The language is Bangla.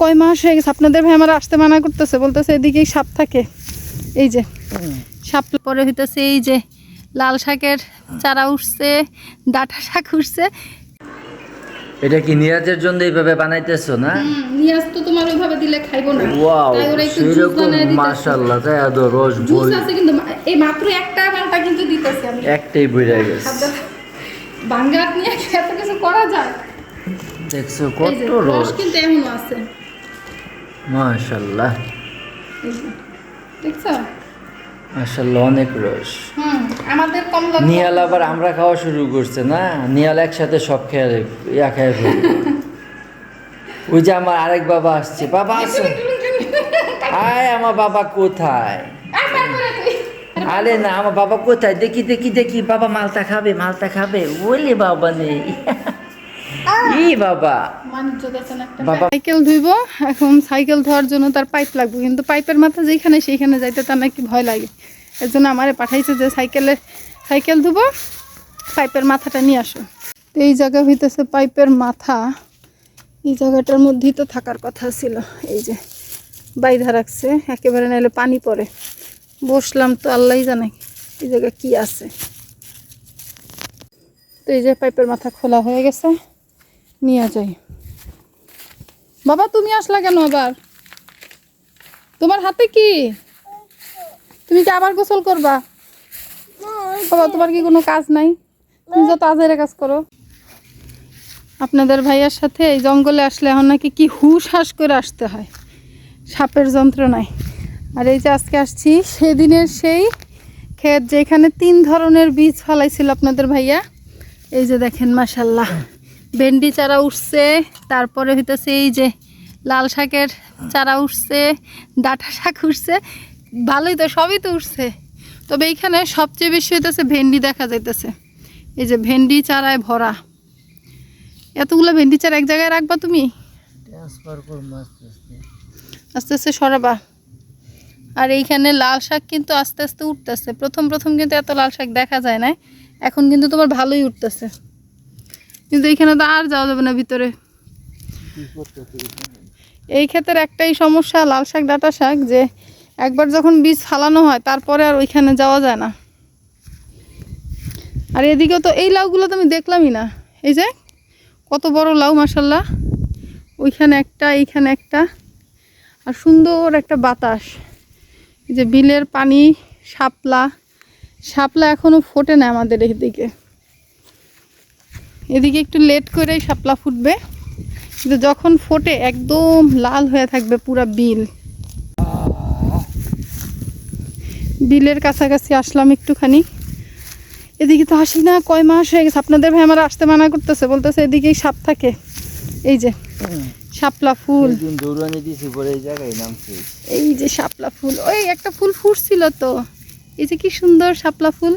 কয় মাস হয়ে গেছে আপনাদের ভাই আমার আসতে মানা করতেছে বলতেছে এদিকেই সাপ থাকে। এই যে সাপ পরে হইতেছে এই যে লাল শাকের চারা উঠছে ডাঁটা শাক উঠছে। এটা কি নিরাজের জন্য এইভাবে বানাইতেছো না? নিয়াজ তো তোমার ওইভাবে দিলে খাইবো না। ওয়াও সেরকম মাশাআল্লাহ তাই এত রস জুস আছে কিন্তু এই মাত্র একটা মালটা কিন্তু দিতেছে আমি। একটাই বইরা গেছে। বাঙ্গাত নিয়ে এত কিছু করা যায়? দেখছ কত রস। কিন্তু এমনও আছে। যে। দেখছ? মাশাআল্লাহ অনেক রস। আমাদের কমলা নিয়াল আবার আমরা খাওয়া শুরু করছে না? নিয়াল একসাথে সব খেয়ে ইয়া খেয়ে ওই যে আমার আরেক বাবা আসছে। বাবা আসো। আয় আমার বাবা কোথায়? আর না আমার বাবা কোথায়? দেখি দেখি দেখি বাবা মালটা খাবে মালটা খাবে। ওলে বাবা নেই। ই বাবা? বাণিজ্য দেখেন একটা বাবা। সাইকেল ধুইব এখন সাইকেল ধোয়ার জন্য তার পাইপ লাগবে কিন্তু পাইপের মাথা যেখানে সেইখানে যাইতে তার নাকি ভয় লাগে। এর জন্য আমারে পাঠাইছে যে সাইকেলে সাইকেল ধুবো পাইপের মাথাটা নিয়ে আসো। তো এই জায়গা হইতেছে পাইপের মাথা। এই জায়গাটার মধ্যেই তো থাকার কথা ছিল। এই যে বাইধা রাখছে একেবারে নাইলে পানি পড়ে। বসলাম তো আল্লাহ জানে এই জায়গা কি আছে। তো এই যে পাইপের মাথা খোলা হয়ে গেছে। নিয়ে যাই। বাবা, তুমি আসলা কেন আবার? তোমার হাতে কি? তুমি কি আবার গোসল করবা? বাবা, তোমার কি কোনো কাজ নাই? তুমি যত আজের কাজ করো। আপনাদের ভাইয়ার সাথে এই জঙ্গলে আসলে এখন নাকি কি হুশ হাস করে আসতে হয়। সাপের যন্ত্রণায়। আর এই যে আজকে আসছি, সেদিনের সেই ক্ষেত যেখানে তিন ধরনের বীজ ফলাইছিল আপনাদের ভাইয়া। এই যে দেখেন মাসাল্লাহ ভেন্ডি চারা উঠছে তারপরে হইতেছে এই যে লাল শাকের চারা উঠছে ডাঁটা শাক উঠছে ভালোই তো সবই তো উঠছে। তবে এইখানে সবচেয়ে বেশি হইতেছে ভেন্ডি দেখা যাইতেছে। এই যে ভেন্ডি চারায় ভরা। এতগুলো ভেন্ডি চারা এক জায়গায় রাখবা তুমি? আস্তে আস্তে। সরাবা। আর এইখানে লাল শাক কিন্তু আস্তে আস্তে উঠতেছে। প্রথম প্রথম কিন্তু এত লাল শাক দেখা যায় না এখন কিন্তু তোমার ভালোই উঠতেছে। কিন্তু এইখানে তো আর যাওয়া যাবে না ভিতরে। এই ক্ষেতের একটাই সমস্যা, লাল শাক, ডাঁটা শাক, যে একবার যখন বীজ ফালানো হয়, তারপরে আর ওইখানে যাওয়া যায় না। আর এদিকেও তো এই লাউগুলো তো আমি দেখলামই না। এই যে, কত বড় লাউ মাসাল্লাহ ওইখানে একটা, এইখানে একটা। আর সুন্দর একটা বাতাস। যে বিলের পানি, শাপলা। শাপলা এখনও ফোটে না আমাদের এদিকে। এদিকে একটু লেট করেই শাপলা ফুটবে। কিন্তু যখন ফোটে একদম লাল হয়ে থাকবে পুরা বিল। বিলের কাছাকাছি আসলাম একটুখানি। এদিকে তো আসি না কয় মাস হয়ে গেছে। আপনাদের ভাই আমার আসতে মানা করতেছে বলতেছে এদিকেই সাপ থাকে। এই যে শাপলা ফুল। এই যে শাপলা ফুল ওই একটা ফুল ফুটছিল তো। এই যে কি সুন্দর শাপলা ফুল।